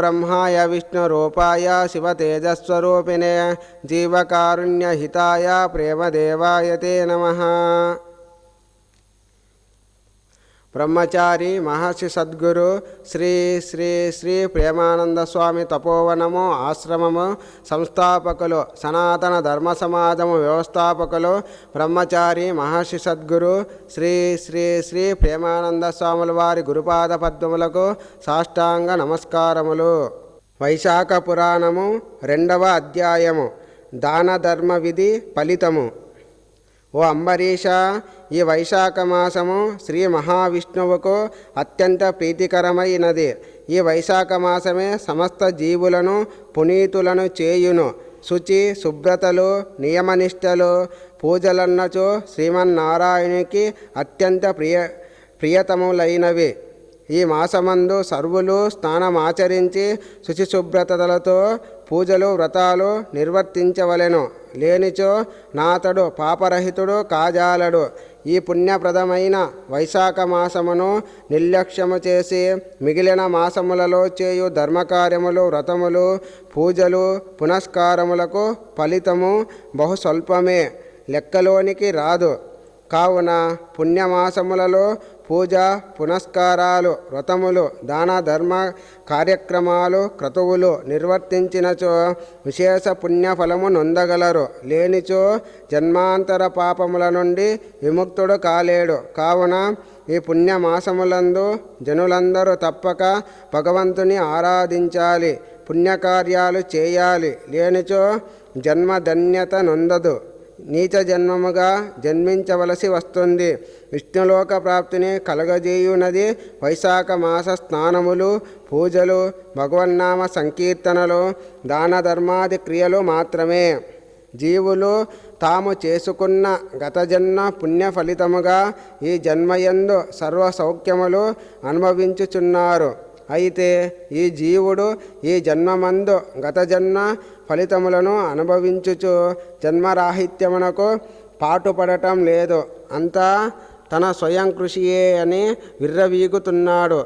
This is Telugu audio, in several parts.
ब्रह्माय विष्णुरूपाय शिवतेजस्वरूपिणे जीवकारुण्यहिताय प्रेमदेवाय ते नमः। బ్రహ్మచారి మహర్షి సద్గురు శ్రీ శ్రీ శ్రీ ప్రేమానంద స్వామి తపోవనము ఆశ్రమము సంస్థాపకులు సనాతన ధర్మ సమాజము వ్యవస్థాపకులు బ్రహ్మచారి మహర్షి సద్గురు శ్రీ శ్రీ శ్రీ ప్రేమానంద స్వాముల వారి గురుపాద పద్మములకు సాష్టాంగ నమస్కారములు. వైశాఖ పురాణము రెండవ అధ్యాయము. దాన ధర్మ విధి ఫలితము. ఓ అంబరీష ఈ వైశాఖ మాసము శ్రీ మహావిష్ణువుకు అత్యంత ప్రీతికరమైనది. ఈ వైశాఖ మాసమే సమస్త జీవులను పునీతులను చేయును. శుచి శుభ్రతలు నియమనిష్టలు పూజలన్నచో శ్రీమన్నారాయణునికి అత్యంత ప్రియ ప్రియతములైనవి. ఈ మాసమందు సర్వులు స్నానమాచరించి శుచిశుభ్రతలతో పూజలు వ్రతాలు నిర్వర్తించవలెను. లేనిచో నాతడు పాపరహితుడు కాజాలడు. ఈ పుణ్యప్రదమైన వైశాఖ మాసమును నిర్లక్ష్యము చేసి మిగిలిన మాసములలో చేయు ధర్మకార్యములు వ్రతములు పూజలు పునస్కారములకు ఫలితము బహు స్వల్పమే లెక్కలోనికి రాదు. కావున పుణ్యమాసములలో పూజ పునస్కారాలు వ్రతములు దాన ధర్మ కార్యక్రమాలు క్రతువులు నిర్వర్తించినచో విశేష పుణ్యఫలము నొందగలరు. లేనిచో జన్మాంతర పాపముల నుండి విముక్తుడు కాలేడు. కావున ఈ పుణ్యమాసములందు జనులందరూ తప్పక భగవంతుని ఆరాధించాలి పుణ్యకార్యాలు చేయాలి. లేనిచో జన్మధన్యత నొందదు. నీచ జన్మముగా జన్మించవలసి వస్తుంది. విష్ణులోక ప్రాప్తిని కలగజేయునది వైశాఖ మాస స్నానములు పూజలు భగవన్నామ సంకీర్తనలు దాన ధర్మాది క్రియలు మాత్రమే. జీవులు తాము చేసుకున్న గత జన్మ పుణ్య ఫలితముగా ఈ జన్మయందు సర్వ సౌఖ్యములు అనుభవించుచున్నారు. అయితే ఈ జీవుడు ఈ జన్మమందు గత జన్మ ఫలితములను అనుభవించుచు జన్మరాహిత్యమునకు పాటుపడటం లేదు. అంతా తన స్వయం కృషియే అని విర్రవీగుతున్నాడు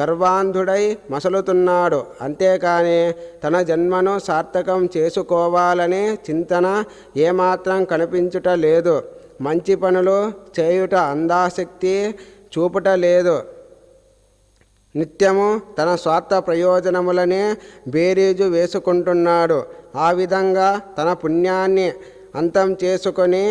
గర్వాంధుడై మసలుతున్నాడు. అంతేకాని తన జన్మను సార్థకం చేసుకోవాలనే చింతన ఏమాత్రం కనిపించుట లేదు. మంచి పనులు చేయుట అందాశక్తి చూపుట లేదు. నిత్యము తన స్వార్థ ప్రయోజనములనే బేరీజు వేసుకుంటున్నాడు. ఆ విధంగా తన పుణ్యాన్ని అంతం చేసుకొని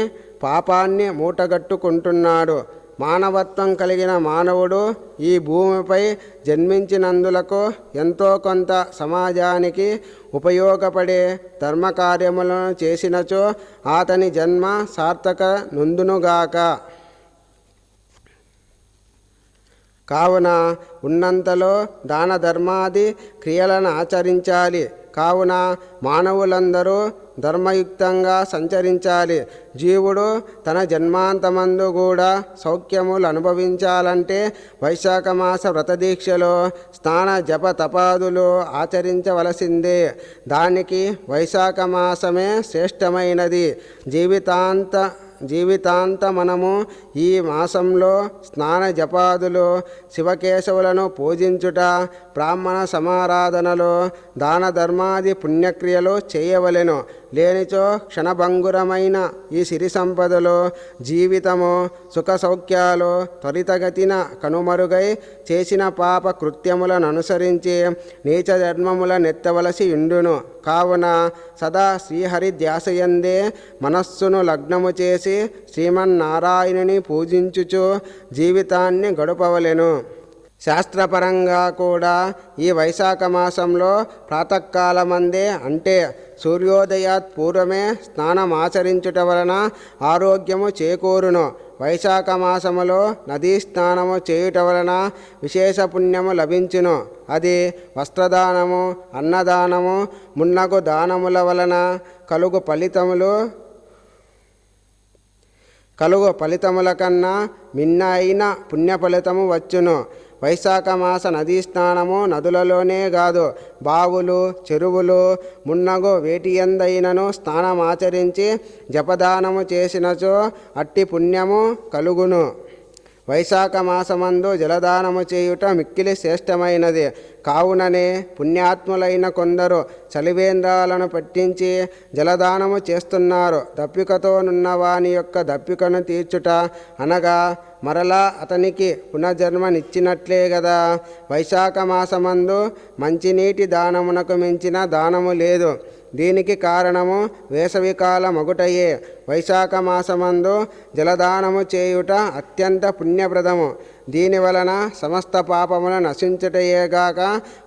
పాపాన్ని మూటగట్టుకుంటున్నాడు. మానవత్వం కలిగిన మానవుడు ఈ భూమిపై జన్మించినందులకు ఎంతో కొంత సమాజానికి ఉపయోగపడే ధర్మకార్యములను చేసినచో అతని జన్మ సార్థక నొందునుగాక. కావున ఉన్నంతలో దాన ధర్మాది క్రియలను ఆచరించాలి. కావున మానవులందరూ ధర్మయుక్తంగా సంచరించాలి. జీవుడు తన జన్మాంతమందు కూడా సౌఖ్యములు అనుభవించాలంటే వైశాఖ మాస వ్రతదీక్షలో స్నాన జప తపాదులు ఆచరించవలసిందే. దానికి వైశాఖ మాసమే శ్రేష్టమైనది. జీవితాంత జీవితాంత మనము ఈ మాసంలో స్నాన జపాదులు శివకేశవులను పూజించుట బ్రాహ్మణ సమారాధనలు దాన ధర్మాది పుణ్యక్రియలు చేయవలెను. లేనిచో క్షణభంగురమైన ఈ సిరి సంపదలు జీవితము సుఖ సౌఖ్యాలు త్వరితగతిన కనుమరుగై చేసిన పాప కృత్యములను అనుసరించి నీచ ధర్మముల నెత్తవలసి ఉండును కావున సదా శ్రీహరి ధ్యాసయందే మనస్సును లగ్నము చేసి శ్రీమన్నారాయణుని పూజించుచు జీవితాన్ని గడపవలెను. శాస్త్రపరంగా కూడా ఈ వైశాఖ మాసంలో ప్రాతకాలమందే అంటే సూర్యోదయాత్ పూర్వమే స్నానం ఆచరించుట వలన ఆరోగ్యము చేకూరును. వైశాఖ మాసములో నదీ స్నానము చేయుట వలన విశేష పుణ్యము లభించును. అది వస్త్రదానము అన్నదానము మున్నగు దానముల వలన కలుగు ఫలితములు కలుగు ఫలితముల కన్నా మిన్న అయిన పుణ్య ఫలితము వచ్చును. వైశాఖ మాస నదీ స్నానము నదులలోనే కాదు బావులు చెరువులు మున్నగు వేటియందైనను స్నానమాచరించి జపదానము చేసినచో అట్టి పుణ్యము కలుగును. వైశాఖ మాసమందు జలదానము చేయుట మిక్కిలి శ్రేష్టమైనది. కావుననే పుణ్యాత్ములైన కొందరు చలివేంద్రాలను పట్టించి జలదానము చేస్తున్నారు. దప్పికతోనున్న వాని యొక్క దప్పికను తీర్చుట అనగా మరలా అతనికి పునర్జన్మనిచ్చినట్లే కదా వైశాఖ మాసమందు మంచినీటి దానమునకు మించిన దానము లేదు. దీనికి కారణము వేసవికాల మగుటయే వైశాఖ మాసమందు జలదానము చేయుట అత్యంత పుణ్యప్రదము. దీని వలన సమస్త పాపములు నశించుటయేగాక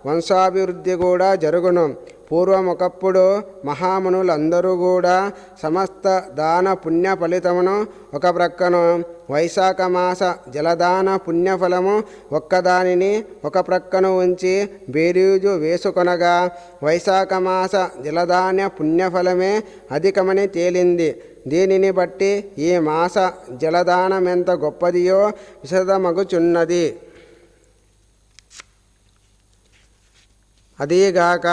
వంశాభివృద్ధి కూడా జరుగును. పూర్వం ఒకప్పుడు మహామునులందరూ కూడా సమస్త దాన పుణ్య ఫలితమును ఒక ప్రక్కను వైశాఖ మాస జలదాన పుణ్యఫలము ఒక్కదానిని ఒక ప్రక్కను ఉంచి బేరీజు వేసుకొనగా వైశాఖ మాస జలదాన పుణ్యఫలమే అధికమని తేలింది. దీనిని బట్టి ఈ మాస జలదానమెంత గొప్పదియో విశదమగుచున్నది. అదీగాక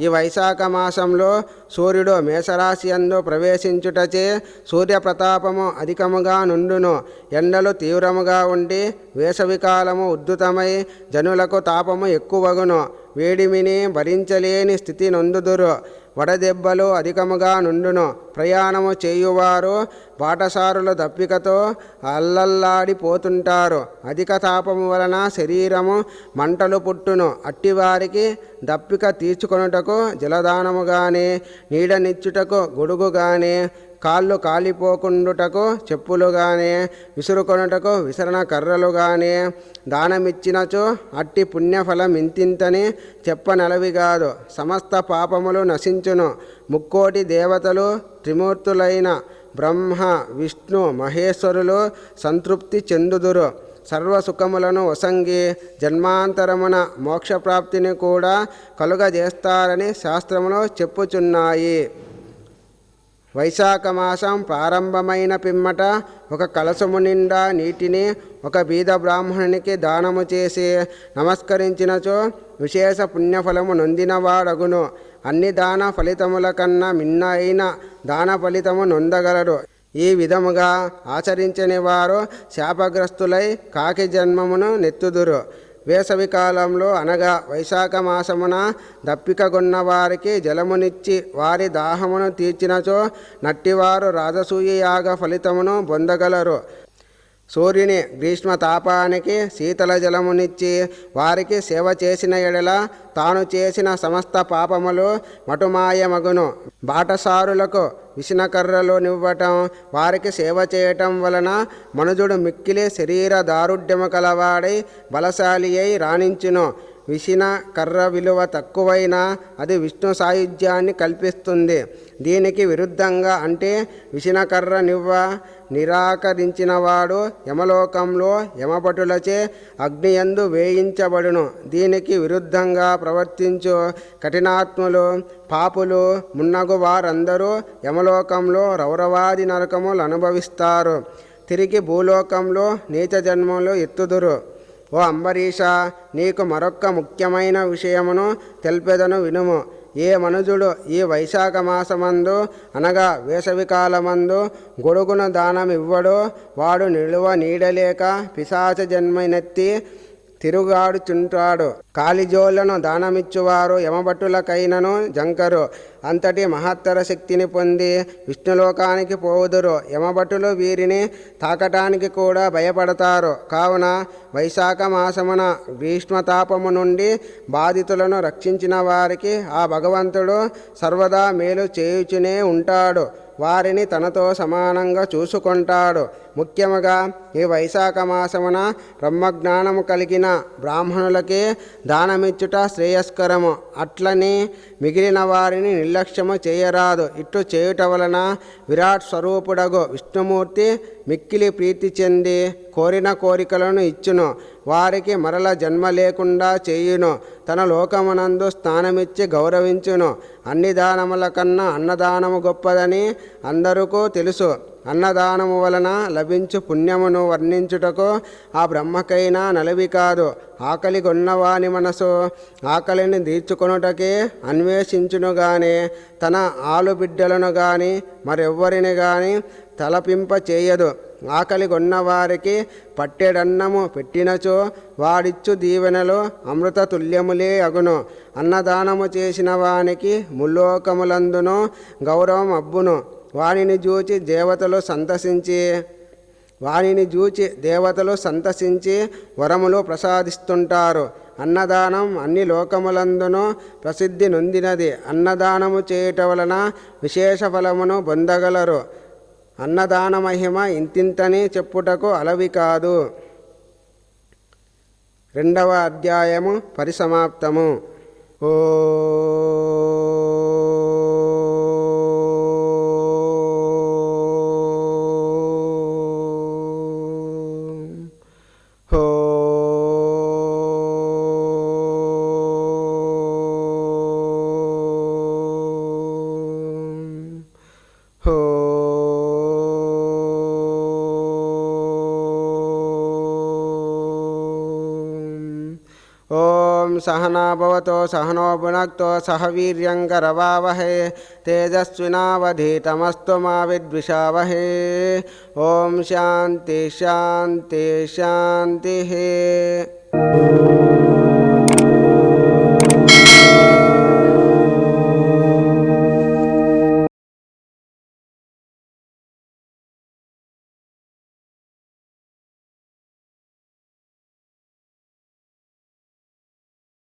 ఈ వైశాఖ మాసంలో సూర్యుడు మేషరాశి అందు ప్రవేశించుటచే సూర్యప్రతాపము అధికముగా నుండును. ఎండలు తీవ్రముగా ఉండి వేసవికాలము ఉద్ధృతమై జనులకు తాపము ఎక్కువగును. వేడిమిని భరించలేని స్థితి నొందుదురు. వడదెబ్బలు అధికముగా నుండును. ప్రయాణము చేయువారు బాటసారుల దప్పికతో అల్లల్లాడిపోతుంటారు. అధిక తాపము వలన శరీరము మంటలు పుట్టును. అట్టివారికి దప్పిక తీర్చుకొనుటకు జలదానము గాని నీడనిచ్చుటకు గొడుగు గాని కాళ్ళు కాలిపోకుండుటకు చెప్పులుగానే విసురుకొనుటకు విసరణ కర్రలు గాని దానమిచ్చినచో అట్టి పుణ్యఫలం ఇంతింతని చెప్పనలవి కాదు సమస్త పాపములు నశించును. ముక్కోటి దేవతలు త్రిమూర్తులైన బ్రహ్మ విష్ణు మహేశ్వరులు సంతృప్తి చెందుదురు. సర్వసుఖములను వసంగి జన్మాంతరమున మోక్షప్రాప్తిని కూడా కలుగజేస్తారని శాస్త్రములో చెప్పుచున్నాయి. వైశాఖ మాసం ప్రారంభమైన పిమ్మట ఒక కలసము నిండా నీటిని ఒక బీద బ్రాహ్మణునికి దానము చేసి నమస్కరించినచో విశేష పుణ్యఫలము నొందినవాడగును. అన్ని దాన ఫలితముల కన్నా మిన్న అయిన దాన ఫలితము నొందగలరు. ఈ విధముగా ఆచరించని వారు శాపగ్రస్తులై కాకి జన్మమును నెత్తుదురు. వేసవి కాలంలో అనగా వైశాఖ మాసమున దప్పికగొన్న వారికి జలమునిచ్చి వారి దాహమును తీర్చినచో నట్టివారు రాజసూయ యాగ ఫలితమును పొందగలరు. సూర్యుని గ్రీష్మ తాపానికి శీతల జలమునిచ్చి వారికి సేవ చేసిన ఎడల తాను చేసిన సమస్త పాపములు మటుమాయమగును. బాటసారులకు విసినకర్రలు నివ్వటం వారికి సేవ చేయటం వలన మనుజుడు మిక్కిలి శరీర దారుఢ్యము కలవాడై బలశాలి అయి రాణించును. విసిన కర్ర విలువ తక్కువైనా అది విష్ణు సాయుధ్యాన్ని కల్పిస్తుంది. దీనికి విరుద్ధంగా అంటే విషినకర్ర నివ్వ నిరాకరించినవాడు యమలోకంలో యమభటులచే అగ్నియందు వేయించబడును. దీనికి విరుద్ధంగా ప్రవర్తించు కఠినాత్ములు పాపులు మున్నగు వారందరూ యమలోకంలో రౌరవాది నరకములు అనుభవిస్తారు. తిరిగి భూలోకంలో నీచ జన్మలు ఎత్తుదురు. ఓ అంబరీష నీకు మరొక్క ముఖ్యమైన విషయమును తెలిపెదను వినుము. ఏ మనుజుడు ఈ వైశాఖ మాసమందు అనగా వేసవికాలమందు గొడుగును దానమివ్వడో వాడు నిలువ నీడలేక పిశాచ జన్మనెత్తి తిరుగాడుచుంటాడు. కాలిజోళ్ళను దానమిచ్చువారు యమభటులకైనను జంకరు. అంతటి మహత్తర శక్తిని పొంది విష్ణులోకానికి పోవుదురు. యమభటులు వీరిని తాకటానికి కూడా భయపడతారు. కావున వైశాఖ మాసమున గ్రీష్మతాపము నుండి బాధితులను రక్షించిన వారికి ఆ భగవంతుడు సర్వదా మేలు చేయుచునే ఉంటాడు. వారిని తనతో సమానంగా చూసుకుంటాడు. ముఖ్యముగా ఈ వైశాఖ మాసమున బ్రహ్మజ్ఞానము కలిగిన బ్రాహ్మణులకే దానమిచ్చుట శ్రేయస్కరము. అట్లని మిగిలిన వారిని నిర్లక్ష్యము చేయరాదు. ఇట్లు చేయుట వలన విరాట్ స్వరూపుడగు విష్ణుమూర్తి మిక్కిలి ప్రీతి చెంది కోరిన కోరికలను ఇచ్చును. వారికి మరల జన్మ లేకుండా చేయును. తన లోకమునందు స్థానమిచ్చి గౌరవించును. అన్ని దానముల కన్నా అన్నదానము గొప్పదని అందరికీ తెలుసు. అన్నదానము వలన లభించు పుణ్యమును వర్ణించుటకు ఆ బ్రహ్మకైనా నలివి కాదు. ఆకలి కొన్నవాని మనసు ఆకలిని తీర్చుకొనుటకే అన్వేషించును గాని తన ఆలుబిడ్డలను గాని మరెవ్వరిని గాని తలపింప చేయదు. ఆకలి కొన్నవారికి పట్టెడన్నము పెట్టినచో వాడిచ్చు దీవెనలు అమృత తుల్యములే అగును. అన్నదానము చేసిన వానికి ముల్లోకములందును గౌరవం అబ్బును వానిని చూచి దేవతలు సంతసించి వానిని చూచి దేవతలు సంతసించి వరములు ప్రసాదిస్తుంటారు. అన్నదానం అన్ని లోకములందును ప్రసిద్ధి నొందినది. అన్నదానము చేయుట వలన విశేష ఫలమును పొందగలరు. అన్నదాన మహిమ ఇంతింతని చెప్పుటకు అలవి కాదు. రెండవ అధ్యాయము పరిసమాప్తము. ఓ सहनाभवतो सहनो भुनक्तो सह वीर्यङ्गरवावहे तेजस्विनावधीतमस्तु मा विद्विषावहे। ॐ शाति शान्ति।